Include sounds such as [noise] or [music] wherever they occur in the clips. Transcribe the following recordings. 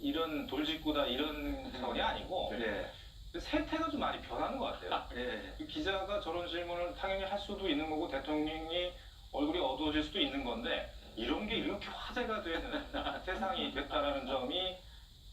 이런 돌직구다 이런 차원이 아니고 네. 그 세태가 좀 많이 변하는 것 같아요. 네. 그 기자가 저런 질문을 당연히 할 수도 있는 거고 대통령이 얼굴이 어두워질 수도 있는 건데 이런 게 이렇게 화제가 되는 [laughs] 세상이 됐다라는 점이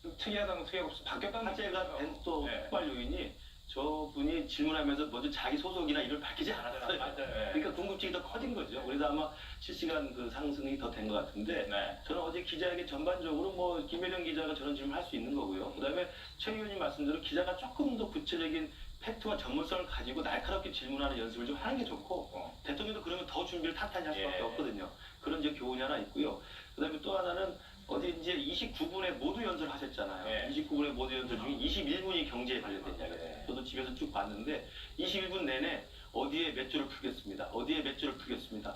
좀 특이하다면 특이하고 바뀌었다는 화제가. 된 또 네. 폭발 요인이 저분이 질문하면서 먼저 자기 소속이나 이를 밝히지 않았어요. 맞아요. 네. 그러니까 궁금증이 더 커진 거죠. 그래서 아마 실시간 그 상승이 더 된 것 같은데 네. 저는 어제 기자에게 전반적으로 뭐 김혜령 기자가 저런 질문 할수 있는 거고요. 그다음에 최 의원님 말씀대로 기자가 조금 더 구체적인 팩트와 전문성을 가지고 날카롭게 질문하는 연습을 좀 하는 게 좋고 어. 대통령도 그러면 더 준비를 탄탄히 할 수밖에 예. 없거든요. 그런 이제 교훈이 하나 있고요. 그다음에 또 하나는 어디 이제 29분에 모두 연설 하셨잖아요. 예. 29분의 모두 연설 중에 21분이 경제에 관련된 이야기였어요. 예. 저도 집에서 쭉 봤는데 21분 내내 어디에 몇 조를 풀겠습니다. 어디에 몇 조를 풀겠습니다.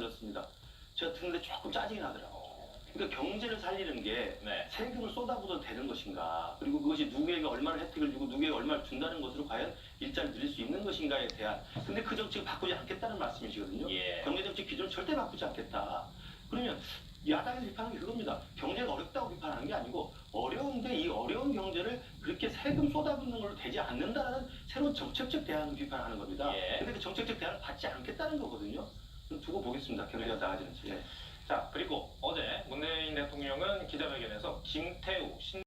들었습니다. 제가 듣는데 조금 짜증이 나더라고요. 그러니까 경제를 살리는 게 네. 세금을 쏟아부어도 되는 것인가 그리고 그것이 누구에게 얼마나 혜택을 주고 누구에게 얼마를 준다는 것으로 과연 일자를 늘릴 수 있는 것인가에 대한 근데 그 정책을 바꾸지 않겠다는 말씀이시거든요 예. 경제정책 기준을 절대 바꾸지 않겠다 그러면 야당에서 비판하는 게 그겁니다 경제가 어렵다고 비판하는 게 아니고 어려운데 이 어려운 경제를 그렇게 세금 쏟아붓는 걸로 되지 않는다라는 새로운 정책적 대안을 비판하는 겁니다 예. 근데 그 정책적 대안을 받지 않겠다는 거거든요 좀 두고 보겠습니다. 경제가 나아지는지 자 그리고 어제 문재인 대통령은 기자회견에서 김태우 신